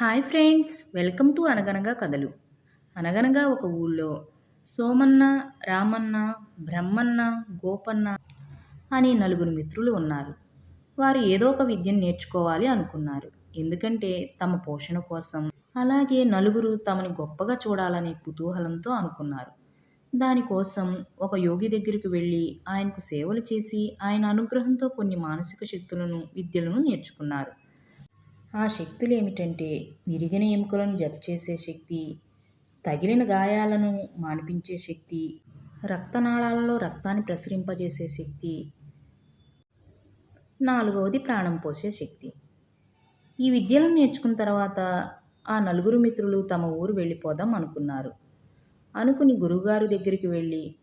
Hi friends welcome to అనగనగా కథలు. అనగనగా ఒక ఊళ్ళో సోమన్న రామన్న బ్రహ్మన్న గోపన్న అనే నలుగురు మిత్రులు ఉన్నారు. వారు ఏదో ఒక విద్యను నేర్చుకోవాలి అనుకున్నారు. ఎందుకంటే తమ పోషణ కోసం అలాగే నలుగురు తమని గొప్పగా చూడాలనే కుతూహలంతో అనుకున్నారు. దానికోసం ఒక యోగి దగ్గరికి వెళ్ళి ఆయనకు సేవలు చేసి ఆయన అనుగ్రహంతో కొన్ని మానసిక శక్తులను విద్యలను నేర్చుకున్నారు. ఆ శక్తులు ఏమిటంటే విరిగిన ఎముకలను జత చేసే శక్తి తగిలిన గాయాలను మాన్పించే శక్తి రక్తనాళాలలో రక్తాన్ని ప్రసరింపజేసే శక్తి నాలుగవది ప్రాణం పోసే శక్తి. ఈ విద్యలను నేర్చుకున్న తర్వాత ఆ నలుగురు మిత్రులు తమ ఊరు వెళ్ళిపోదాం అనుకున్నారు. అనుకుని గురువుగారు దగ్గరికి వెళ్ళి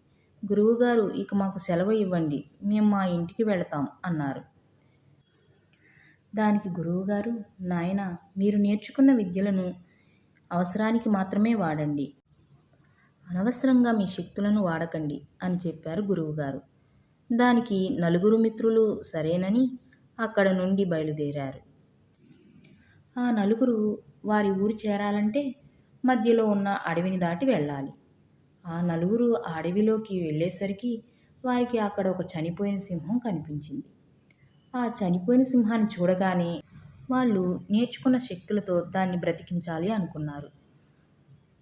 గురువుగారు ఇక మాకు సెలవు ఇవ్వండి మేము మా ఇంటికి వెళతాం అన్నారు. దానికి గురువుగారు నాయన మీరు నేర్చుకున్న విద్యలను అవసరానికి మాత్రమే వాడండి. అనవసరంగా మీ శక్తులను వాడకండి అని చెప్పారు గురువుగారు. దానికి నలుగురు మిత్రులు సరేనని అక్కడ నుండి బయలుదేరారు. ఆ నలుగురు వారి ఊరు చేరాలంటే మధ్యలో ఉన్న అడవిని దాటి వెళ్ళాలి. ఆ నలుగురు ఆ అడవిలోకి వెళ్ళేసరికి వారికి అక్కడ ఒక చనిపోయిన సింహం కనిపించింది. ఆ చనిపోయిన సింహాన్ని చూడగానే వాళ్ళు నేర్చుకున్న శక్తులతో దాన్ని బ్రతికించాలి అనుకున్నారు.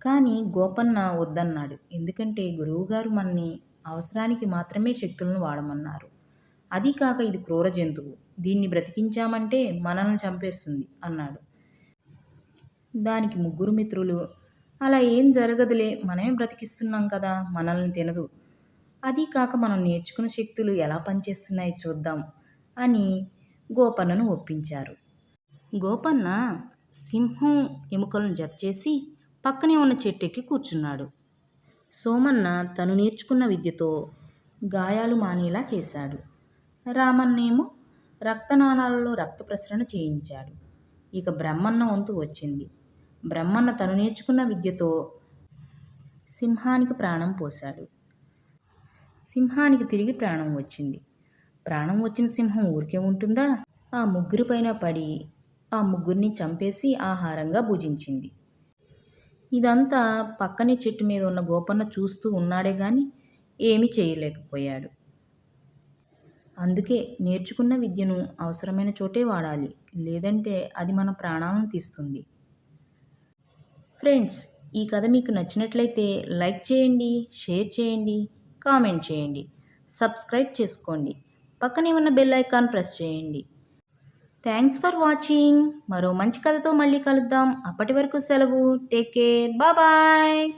కానీ గోపన్న వద్దన్నాడు. ఎందుకంటే గురువుగారు మనని అవసరానికి మాత్రమే శక్తులను వాడమన్నారు. అది కాక ఇది క్రూర జంతువు. దీన్ని బ్రతికించామంటే మనల్ని చంపేస్తుంది అన్నాడు. దానికి ముగ్గురు మిత్రులు అలా ఏం జరగదులే మనమే బ్రతికిస్తున్నాం కదా మనల్ని తినదు. అది కాక మనం నేర్చుకున్న శక్తులు ఎలా పనిచేస్తున్నాయి చూద్దాం. అని గోపన్నను ఒప్పించారు. గోపన్న సింహం ఎముకలను జతచేసి పక్కనే ఉన్న చెట్టెక్కి కూర్చున్నాడు. సోమన్న తను నేర్చుకున్న విద్యతో గాయాలు మానేలా చేశాడు. రామన్నేమో రక్తనాళాలలో రక్త ప్రసరణ చేయించాడు. ఇక బ్రహ్మన్న వంతు వచ్చింది. బ్రహ్మన్న తను నేర్చుకున్న విద్యతో సింహానికి ప్రాణం పోశాడు. సింహానికి తిరిగి ప్రాణం వచ్చింది. ప్రాణం వచ్చిన సింహం ఊరికే ఉంటుందా? ఆ ముగ్గురి పైన పడి ఆ ముగ్గురిని చంపేసి ఆహారంగా భుజించింది. ఇదంతా పక్కనే చెట్టు మీద ఉన్న గోపన్న చూస్తూ ఉన్నాడే గాని ఏమీ చేయలేకపోయాడు. అందుకే నేర్చుకున్న విద్యను అవసరమైన చోటే వాడాలి. లేదంటే అది మన ప్రాణాలను తీస్తుంది. ఫ్రెండ్స్ ఈ కథ మీకు నచ్చినట్లయితే లైక్ చేయండి షేర్ చేయండి కామెంట్ చేయండి. సబ్స్క్రైబ్ చేసుకోండి. పక్కనే ఉన్న బెల్ ఐకాన్ ప్రెస్ చేయండి. థ్యాంక్స్ ఫర్ వాచింగ్ మరో మంచి కథతో మళ్ళీ కలుద్దాం. అప్పటి వరకు సెలవు. Take care bye